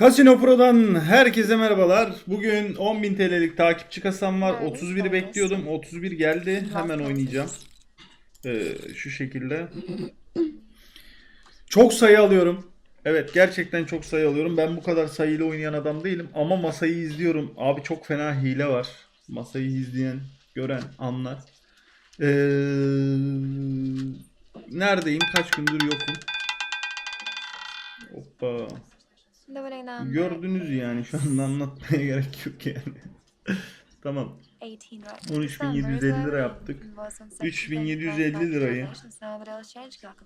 Casino Pro'dan herkese merhabalar. Bugün 10.000 TL'lik takipçi kasam var. 31'i bekliyordum. 31 geldi. Hemen oynayacağım. Ee, şu şekilde. Çok sayı alıyorum. Evet gerçekten çok sayı alıyorum. Ben bu kadar sayıyla oynayan adam değilim. Ama masayı izliyorum. Abi çok fena hile var. Masayı izleyen, gören, anlar. Ee, neredeyim? Kaç gündür yokum. Hoppa. Gördünüz yani şu anda anlatmaya gerek yok yani. tamam. 18 right. 13.750 lira yaptık. 3.750 lirayı.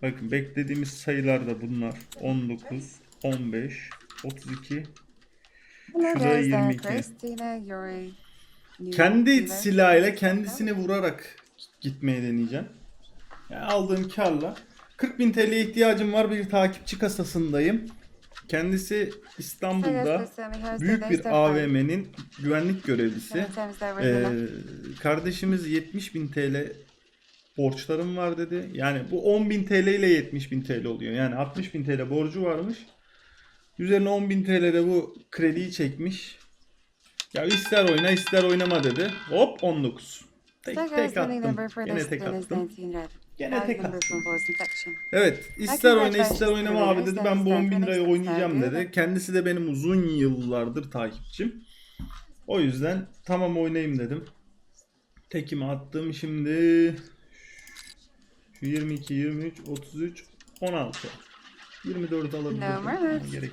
Bakın beklediğimiz sayılar da bunlar. 19, 15, 32. Şuraya 22. Kendi silahıyla kendisini vurarak gitmeye deneyeceğim. Yani aldığım karla 40.000 TL'ye ihtiyacım var. Bir takipçi kasasındayım. Kendisi İstanbul'da büyük bir AVM'nin güvenlik görevlisi. Ee, kardeşimiz 70 bin TL borçlarım var dedi. Yani bu 10 bin TL ile 70 bin TL oluyor. Yani 60 bin TL borcu varmış. Üzerine 10 bin TL de bu krediyi çekmiş. Ya ister oyna ister oynama dedi. Hop 19. Tek tek attım. Gene tek attım. Gene tek attım. Evet ister oyna ister oynama abi dedi. Ben bu 10 bin liraya oynayacağım dedi. Kendisi de benim uzun yıllardır takipçim. O yüzden tamam oynayayım dedim. Tekimi attım şimdi. Şu 22, 23, 33, 16. 24 No alabilirim. Gerek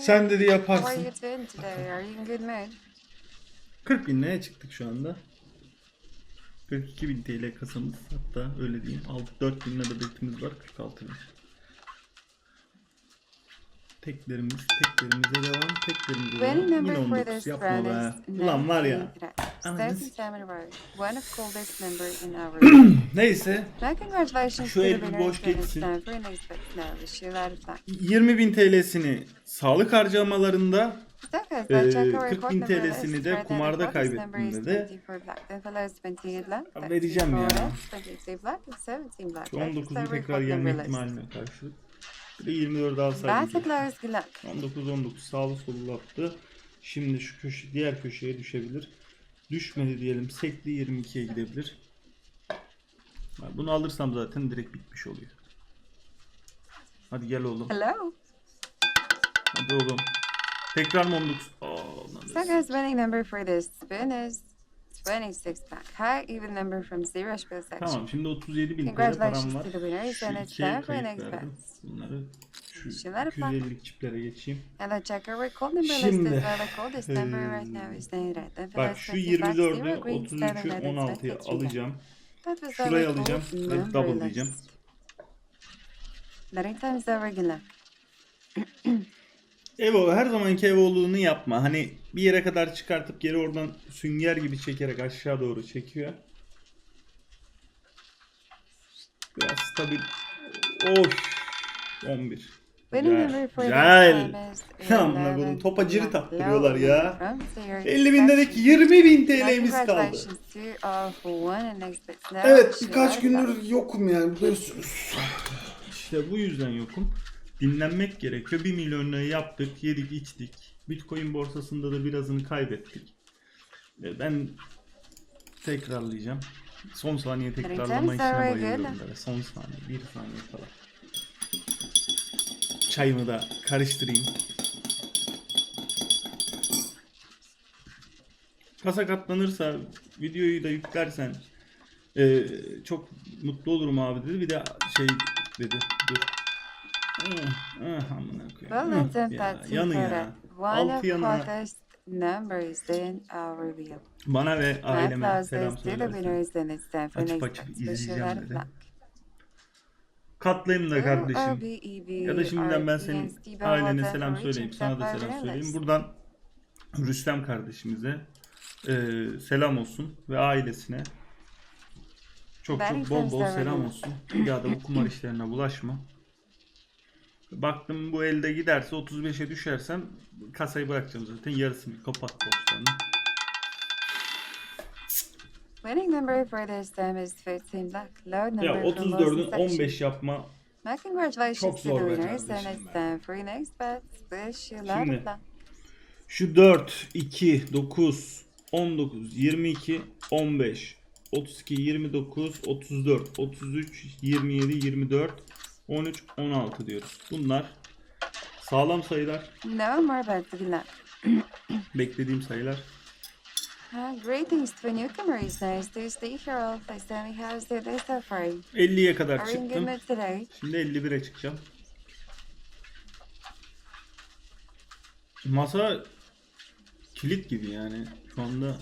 Sen dedi yaparsın. you doing today? Are you in good mood? 40 bin liraya çıktık şu anda. 42 bin TL kasamız hatta öyle diyeyim. Aldık 4 bin lira var 46 bin. Teklerimiz, teklerimize devam, teklerimize devam. Yine for 19 this yapma be. Ulan var ya. 19. Ananı Second s- time in a row. One of coldest number in our room. Neyse Şu el bir boş geçsin. time for an expect now. Wish you a lot of luck. 20 bin TL'sini sağlık harcamalarında Ee, let's check our 40 record bin TL'sini de kumarda the coldest number is kaybettim dedi. 20 for black. Then follows 20 in black. Ben 30 vereceğim ya. red, 22 black, and 17 black. şu Right, 19'un so tekrar record gelme ihtimaline karşılık. Bir de 24 That's alsaydık. good luck. 19 19 sağlı sollu attı. Şimdi şu köşe diğer köşeye düşebilir. Düşmedi diyelim. Sekli 22'ye gidebilir. Bunu alırsam zaten direkt bitmiş oluyor. Hadi gel oğlum. Hello. Hadi oğlum. Tekrar mı 19? Aa, lan So guys, winning number for this spin is 26 black. High even number from zero spiel section. Tamam şimdi 37 bin TL Congratulations param var. to the winners Şu time for an kayıt verdim. Bunları şu Şunları bak. 250'lik çiplere geçeyim. And the checker record number list Şimdi, is well. Number right eee, now is 98. Then Bak şu 20 black, 24'ü zero green, 33'ü seven red, and 16'ya 23 black. alacağım. That was Şurayı alacağım ve number double list. Nine times the regular. Evo her zamanki Evo'luğunu yapma. Hani bir yere kadar çıkartıp geri oradan sünger gibi çekerek aşağı doğru çekiyor. Biraz stabil. Oş. 11. Winning Güzel. Güzel. Amına koyayım, 11 topa ciri black. taktırıyorlar Low ya. from zero 50 bin dedik section. 20 bin TL'miz kaldı. Evet birkaç gündür yokum yani biliyorsunuz. İşte bu yüzden yokum. Dinlenmek gerekiyor. 1 milyon yaptık, yedik, içtik. Bitcoin borsasında da birazını kaybettik. Ve Ben tekrarlayacağım. Son saniye tekrarlama işine bayılıyorum böyle. Son saniye, bir saniye falan. Çayımı da karıştırayım. Kasa katlanırsa videoyu da yüklersen ee, çok mutlu olurum abi dedi. Bir de şey dedi. Dur. Ah, ah, amına koyayım. Ah, ya, yanı ya. Altı numbers in our. Bana ve aileme selam söylersin. Açıp açıp izleyeceğim dedi. Katlayayım da kardeşim. RBEV, Ya da şimdiden ben senin ailene selam söyleyeyim. Sana da selam söyleyeyim. Buradan Rüstem kardeşimize e, selam olsun ve ailesine çok çok bol bol selam olsun. Bir daha da bu kumar işlerine bulaşma. Baktım bu elde giderse 35'e düşersem kasayı bırakacağım zaten. Yarısını kapat borçlarını. Winning number for this time is 15 black. Low number Ya from Wilson 34'ün section. 15 yapma My congratulations Çok zor be Şimdi. luck. Şu 4, 2, 9, 19, 22, 15, 32, 29, 34, 33, 27, 24, 13, 16 diyoruz. Bunlar sağlam sayılar. No more good luck. Beklediğim sayılar. Uh, greetings to a newcomer. It's nice to stay here all the time. How's the day so far? 50'ye kadar Are you good çıktım. today? Şimdi 51'e çıkacağım. Masa kilit gibi yani. Şu anda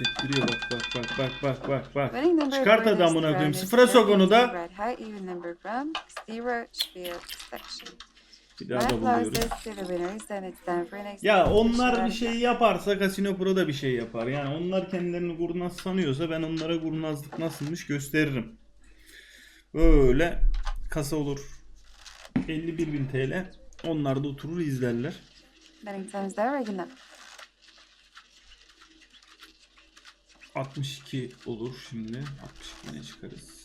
hissettiriyor bak bak bak bak bak bak bak. Çıkart for hadi this amına koyayım. Sıfıra sok onu da. 32 red. High even number from zero Spiel section. Bir daha da buluyoruz. Ya onlar bir şey yaparsa Casino Pro da bir şey yapar. Yani onlar kendilerini kurnaz sanıyorsa ben onlara kurnazlık nasılmış gösteririm. Böyle kasa olur. 51.000 TL. Onlar da oturur izlerler. Betting times there, regular. 62 olur şimdi. 62 ne çıkarız?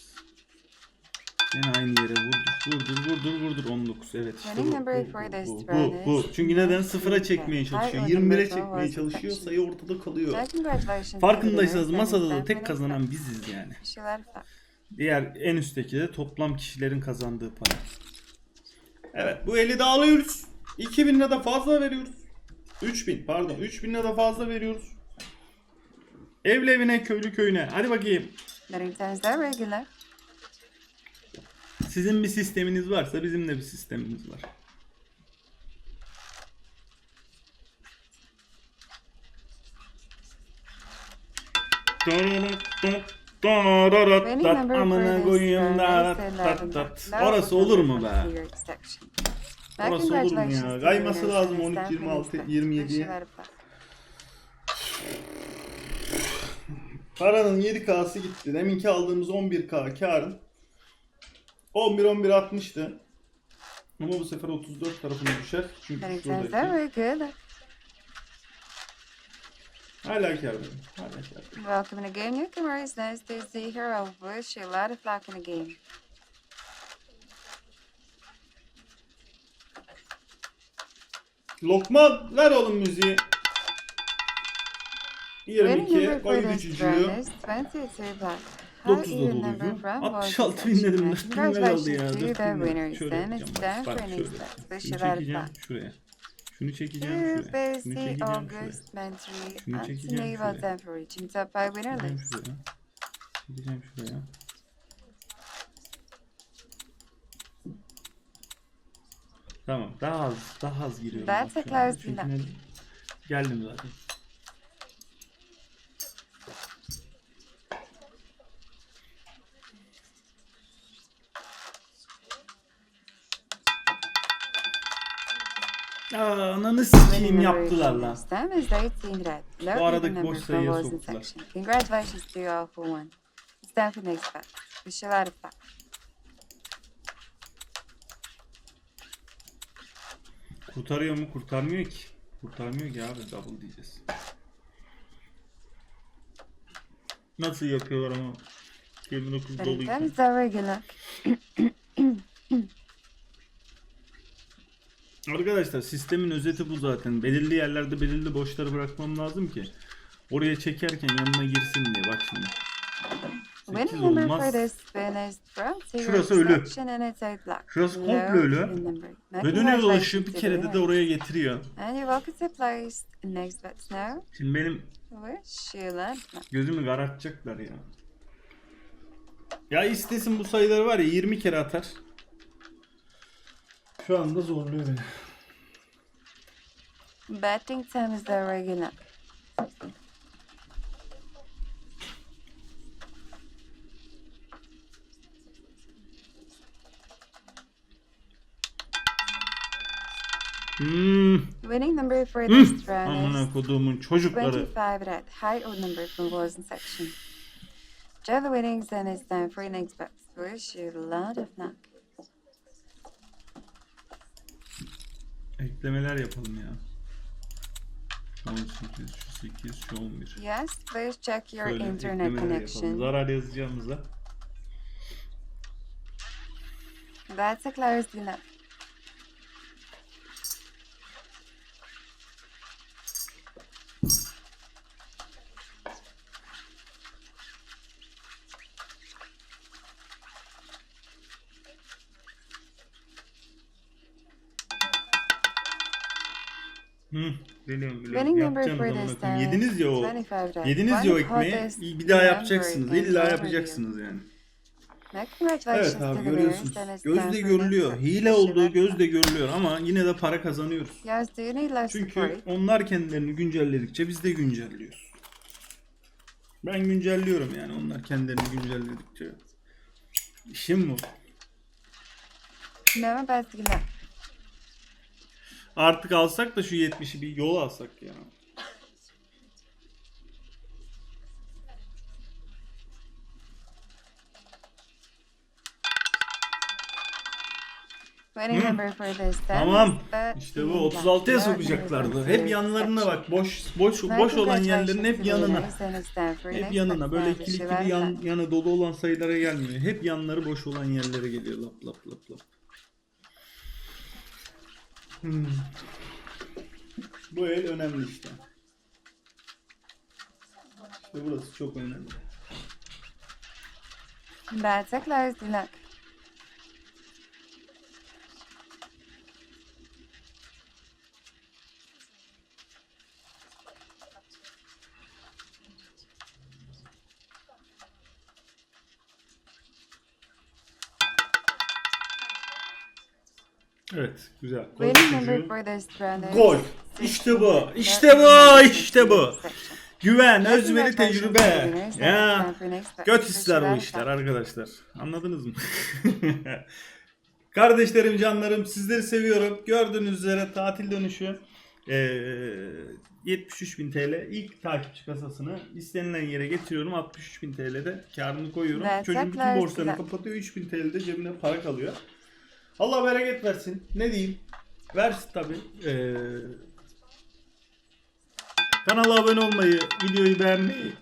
Yine aynı yere vurdur, vurdur, vurdur, vurdur. 19 evet işte bu. Bu, bu, bu, bu, Çünkü neden? 19. Sıfıra çekmeye çalışıyor. on 21'e number çekmeye çalışıyor. Sayı ortada kalıyor. Farkındaysanız masada da tek kazanan biziz yani. Diğer en üstteki de toplam kişilerin kazandığı para. Evet bu eli de alıyoruz. 2000 lira da fazla veriyoruz. 3000 pardon 3000 lira da fazla veriyoruz. Evli evine köylü köyüne. Hadi bakayım. There, regular. Sizin bir sisteminiz varsa bizim de bir sistemimiz var. For Amına koyayım da tat 11. tat. Orası we'll olur mu be? Orası olur mu ya? Kayması lazım and it's 12, time for your 26, next bet. Wish you 27'ye. a lot of luck. Paranın 7K'sı gitti. Deminki aldığımız 11K karın 11 11 60'tı. Ama bu sefer 34 tarafına düşer. Çünkü şuradaki there, regular. hala kârdayım. Hala kârdayım. Welcome to the game, newcomer. It's nice to see. I wish you a lot of luck in the game. Ver oğlum müziği. 22, 13. 9 da doluyor. 66 bin dedim. Neler oldu ya? 4 bin. Şöyle yapacağım. Bak, bak şöyle. Şunu çekeceğim şuraya. Şunu çekeceğim şuraya. Şunu çekeceğim şuraya. Şunu çekeceğim şuraya. Çekeceğim şuraya. Tamam. Daha az. Daha az giriyorum. Ben tekrar Geldim zaten. Yaptılar for lan. this time is 18 red. Low aradaki boş sayıya soktular. Congratulations to you all who won. It's time for next bet. Wish you a lot of. Kurtarıyor mu? Kurtarmıyor ki. Kurtarmıyor ki abi. Double diyeceğiz. Nasıl yapıyorlar ama? 29 dolu Betting time iken. is our regular. Arkadaşlar sistemin özeti bu zaten. Belirli yerlerde belirli boşları bırakmam lazım ki. Oraya çekerken yanına girsin diye. Bak şimdi. 8 Winning number for olmaz. Şurası ölü. Şurası komple ölü. dönüyor dolaşıyor. congratulations Bir kere de, oraya getiriyor. Şimdi benim. Gözümü karartacaklar ya. Ya istesin bu sayıları var ya 20 kere atar. Şu anda zorluyor beni. Betting time is the regular. Hmm. Winning number for Hmm. this round is Amına koduğumun çocukları. 25 red. High odd number from Wilson section. The winnings and it's time for your next bet. Wish you a lot of luck. Eklemeler yapalım ya. Şu 18, şu 8, şu 11. Yes, please check your Şöyle internet eklemeler yapalım. connection. Zarar yazacağımıza. That's a closed enough. Hı, for amına this koyayım. time Yediniz ya o. 25 days. Yediniz ya o ekmeği. Bir daha yapacaksınız. İlla yapacaksınız yani. Evet abi görüyorsunuz. Gözde görülüyor. Hile olduğu gözde görülüyor ama yine de para kazanıyoruz. Çünkü onlar kendilerini güncelledikçe biz de güncelliyoruz. Ben güncelliyorum yani onlar kendilerini güncelledikçe. İşim bu. Of luck. Artık alsak da şu 70'i bir yol alsak ya. Winning Hı. number for this time Tamam. İşte bu 13. 36'ya sokacaklardı. Hep yanlarına bak. Boş boş boş olan yerlerin hep yanına. Hep yanına. Böyle ikili ikili yan, yana dolu olan sayılara gelmiyor. Hep yanları boş olan yerlere geliyor. Lap lap lap lap. Hmm. Bu el önemli işte. İşte burası çok önemli. Closed luck. Evet, güzel. Gol Gol. İşte bu. İşte bu. İşte bu. Güven, özveri, tecrübe. Ya. Göt hisler bu işler arkadaşlar. Anladınız mı? Kardeşlerim, canlarım sizleri seviyorum. Gördüğünüz üzere tatil dönüşü eee 73.000 TL ilk takipçi kasasını istenilen yere getiriyorum. 63.000 TL'de karını koyuyorum. Çocuğun bütün borçlarını kapatıyor. 3.000 TL'de cebine para kalıyor. Allah bereket versin. Ne diyeyim? Versin tabii. Eee kanala abone olmayı, videoyu beğenmeyi,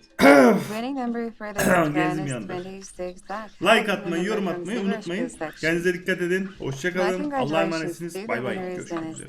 Gezim yandı. 26 back. Like atmayı, yorum atmayı unutmayın. Kendinize dikkat edin. Hoşçakalın. Allah'a emanetsiniz. Bay bay. Görüşmek üzere.